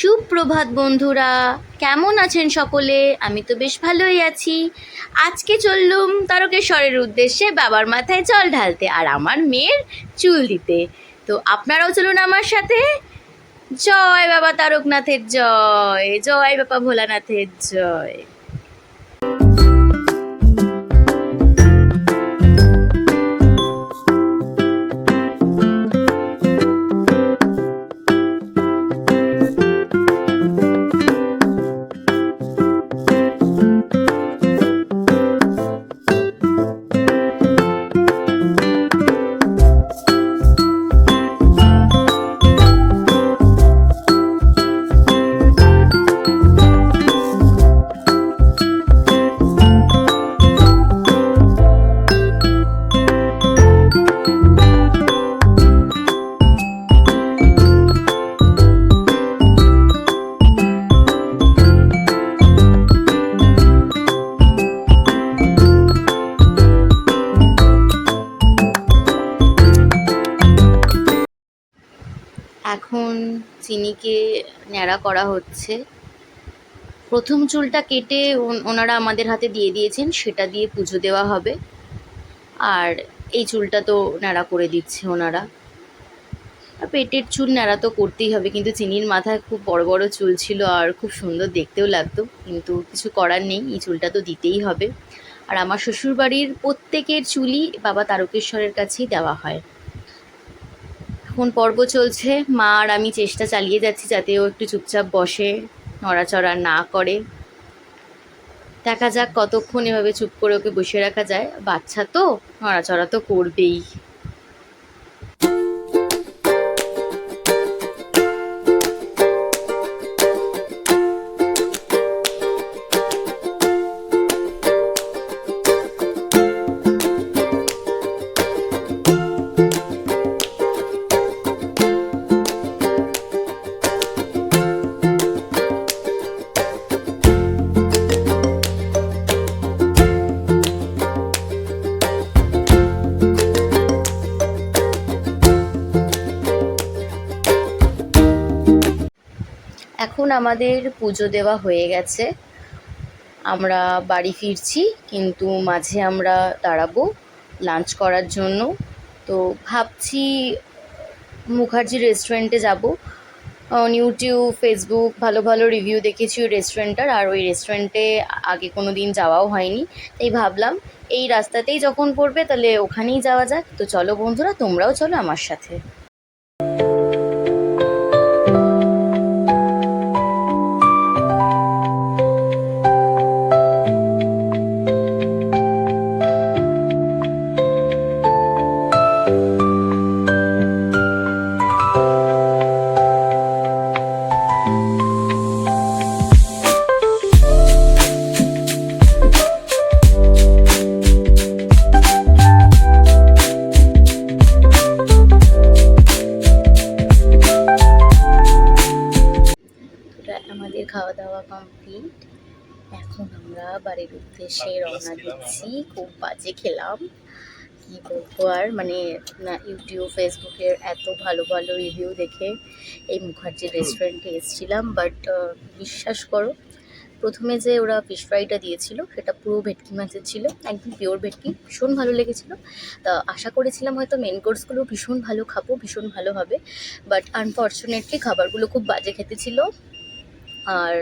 সুপ্রভাত বন্ধুরা, কেমন আছেন সকলে? আমি তো বেশ ভালোই আছি। আজকে চললুম তারকেশ্বরের উদ্দেশ্যে বাবার মাথায় জল ঢালতে আর আমার মেয়ের চুল দিতে। তো আপনারাও চলুন আমার সাথে। জয় বাবা তারকনাথের জয় জয় বাবা ভোলানাথের জয়। এখন চিনিকে ন্যাড়া করা হচ্ছে। প্রথম চুলটা কেটে ওন- ওনারা আমাদের হাতে দিয়ে দিয়েছেন, সেটা দিয়ে পুজো দেওয়া হবে। আর এই চুলটা তো ন্যাড়া করে দিচ্ছে ওনারা। আর পেটের চুল ন্যাড়া তো করতেই হবে, কিন্তু চিনির মাথায় খুব বড় বড় চুল ছিল আর খুব সুন্দর দেখতেও লাগতো, কিন্তু কিছু করার নেই, এই চুলটা তো দিতেই হবে। আর আমার শ্বশুরবাড়ির প্রত্যেকের চুলই বাবা তারকেশ্বরের কাছেই দেওয়া হয়। এখন পর্ব চলছে। মা আর আমি চেষ্টা চালিয়ে যাচ্ছি যাতে ও একটু চুপচাপ বসে, নড়াচড়া না করে। দেখা যাক কতক্ষণ এভাবে চুপ করে ওকে বসে রাখা যায়। বাচ্চা তো, নড়াচড়া তো করবেই। এখন আমাদের পুজো দেওয়া হয়ে গেছে। আমরা বাড়ি ফিরছি, কিন্তু মাঝে আমরা দাঁড়াবো লাঞ্চ করার জন্য। তো ভাবছি মুখার্জি রেস্টুরেন্টে যাব। অন ইউটিউব ফেসবুক ভালো ভালো রিভিউ দেখেছি ওই রেস্টুরেন্টটার আর ওই রেস্টুরেন্টে আগে কোনো দিন যাওয়াও হয়নি। তাই ভাবলাম, এই রাস্তাতেই যখন পড়বে তাহলে ওখানেই যাওয়া যাক। তো চলো বন্ধুরা, তোমরাও চলো আমার সাথে। আমাদের খাওয়া দাওয়া কমপ্লিট এখন আমরা বাড়ির উদ্দেশ্যে রওনা দিচ্ছি। খুব বাজে খেলাম। কি বলব আর মানে না ইউটিউব ফেসবুকের এত ভালো ভালো রিভিউ দেখে এই মুখার্জি রেস্টুরেন্টে এসেছিলাম। বাট বিশ্বাস করো প্রথমে যে ওরা ফিশ ফ্রাইটা দিয়েছিল সেটা পুরো ভেটকি মাছের ছিল একদম পিওর ভেটকি ভীষণ ভালো লেগেছিল। তা আশা করেছিলাম হয়তো মেন কোর্সগুলো ভীষণ ভালো খাব ভীষণ ভালো হবে। বাট আনফর্চুনেটলি খাবারগুলো খুব বাজে খেতে ছিল। আর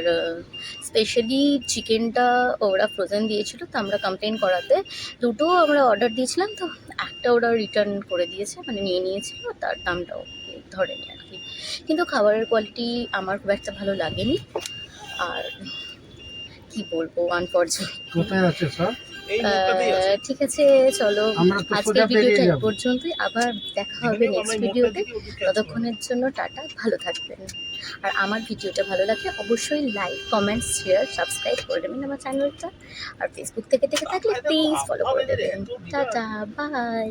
স্পেশালি চিকেনটা ওরা ফ্রোজেন দিয়েছিল, তো আমরা কমপ্লেন করাতে দুটো আমরা অর্ডার দিয়েছিলাম, তো একটা ওরা রিটার্ন করে দিয়েছে মানে নিয়ে নিয়েছিল তার দামটাও ধরেনি আর কি। কিন্তু খাবারের কোয়ালিটি আমার খুব একটা ভালো লাগেনি। আর কি বলব আনফর্চুনেট কোথায় আছে স্যার ঠিক আছে চলো আজকে আজকের ভিডিওটা এই পর্যন্তই। আবার দেখা হবে নেক্সট ভিডিওতে। ততক্ষণের জন্য টাটা ভালো থাকবেন। আর আমার ভিডিওটা ভালো লাগে অবশ্যই লাইক কমেন্ট শেয়ার সাবস্ক্রাইব করে দেবেন আমার চ্যানেলটা আর ফেসবুক থেকে দেখে থাকলে প্লিজ ফলো করে দেবেন। Tata bye